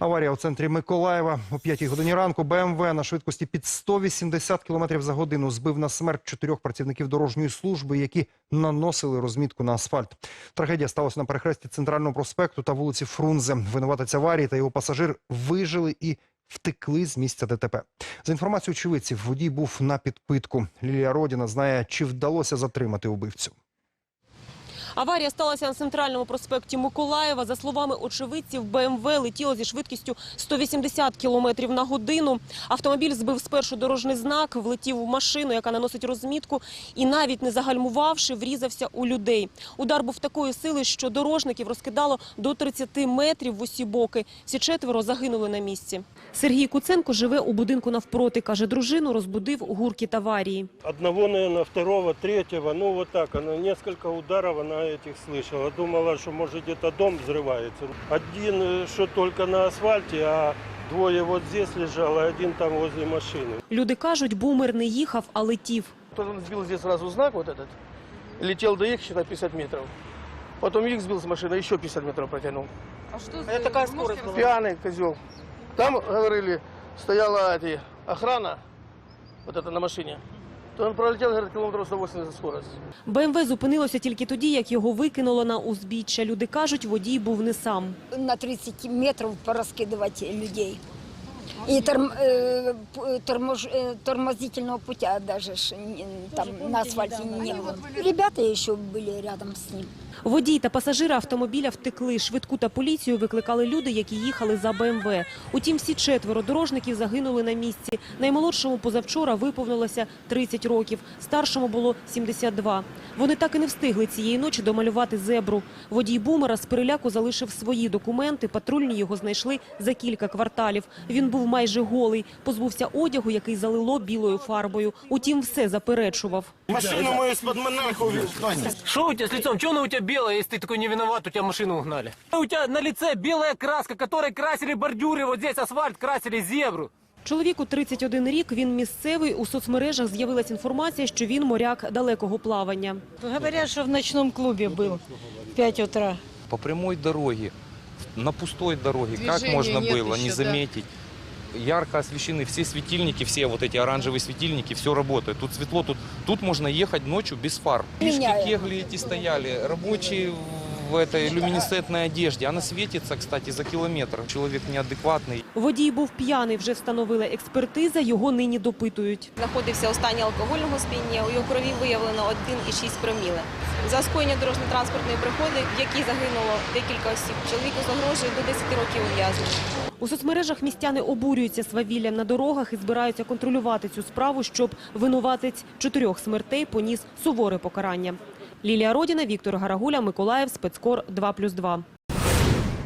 Аварія у центрі Миколаєва о 5 годині ранку. БМВ на швидкості під 180 км за годину збив на смерть чотирьох працівників дорожньої служби, які наносили розмітку на асфальт. Трагедія сталася на перехресті центрального проспекту та вулиці Фрунзе. Винуватець аварії та його пасажир вижили і втекли з місця ДТП. За інформацією очевидців, водій був на підпитку. Лілія Родіна знає, чи вдалося затримати убивцю. Аварія сталася на центральному проспекті Миколаєва. За словами очевидців, БМВ летіло зі швидкістю 180 км на годину. Автомобіль збив спершу дорожній знак, влетів в машину, яка наносить розмітку, і навіть не загальмувавши, врізався у людей. Удар був такої сили, що дорожників розкидало до 30 метрів в усі боки. Всі четверо загинули на місці. Сергій Куценко живе у будинку навпроти. Каже, дружину розбудив гуркіт аварії. Одного, наверное, второго, третьего, ну вот так, несколько ударов она этих слышала. Думала, что может где-то дом взрывается. Один, э, что только на асфальте, а двое вот здесь лежало, один там возле машины. Люди кажуть, бумер не їхав, а летів. То он сбил здесь сразу знак вот этот, летел до их, считай, 50 метров. Потом их сбил с машины, еще 50 метров протянул. А что Это такая скорость была? Пьяный козел. Там, говорили, стояла эти, охрана, вот это на машине. То он пролетел, говорит, километров 180 скорость. БМВ зупинилося тільки тоді, як його викинуло на узбіччя. Люди кажуть, водій був не сам. на 30 метров пораскидывать людей. И торм, э, п- торможь- э, тормозительного путя даже ж не- там на асфальте не было. Ребята еще были рядом с ним. Водій та пасажири автомобіля втекли. Швидку та поліцію викликали люди, які їхали за БМВ. Утім, всі четверо дорожників загинули на місці. Наймолодшому позавчора виповнилося 30 років, старшому було 72. Вони так і не встигли цієї ночі домалювати зебру. Водій бумера з переляку залишив свої документи. Патрульні його знайшли за кілька кварталів. Він був майже голий, позбувся одягу, який залило білою фарбою. Утім, все заперечував. Машину мою из-под монарха увез. Что у тебя с лицом? Она у тебя белая, если ты такой не виноват, у тебя машину угнали? У тебя на лице белая краска, которой красили бордюры, вот здесь асфальт красили зебру. Чоловіку 31 рік, він місцевий. У соцмережах з'явилася інформація, що він моряк далекого плавання. Говорят, что в ночном клубе был в 5 утра. по прямой дороге, на пустой дороге, как Движения можно нет было не еще, да. заметить? Ярко освещены все светильники, все вот эти оранжевые светильники, все работает. Тут светло, тут, тут можно ехать ночью без фар. Фишки Меняем. кегли эти стояли, рабочие в этой люминесцентной одежде. Она светится, кстати, за километр. Человек неадекватный. Водій був п'яний, вже встановила експертиза, його нині допитують. знаходився у стані алкогольного сп'яніння. У його крові виявлено 1,6 проміли. За скоєння дорожньо-транспортної пригоди, в якій загинуло декілька осіб, чоловіку загрожує до 10 років ув'язнення. У соцмережах містяни обурюються свавіллям на дорогах і збираються контролювати цю справу, щоб винуватець чотирьох смертей поніс суворе покарання. Лілія Родіна, Віктор Гарагуля, Миколаїв, спецкор 2+,2.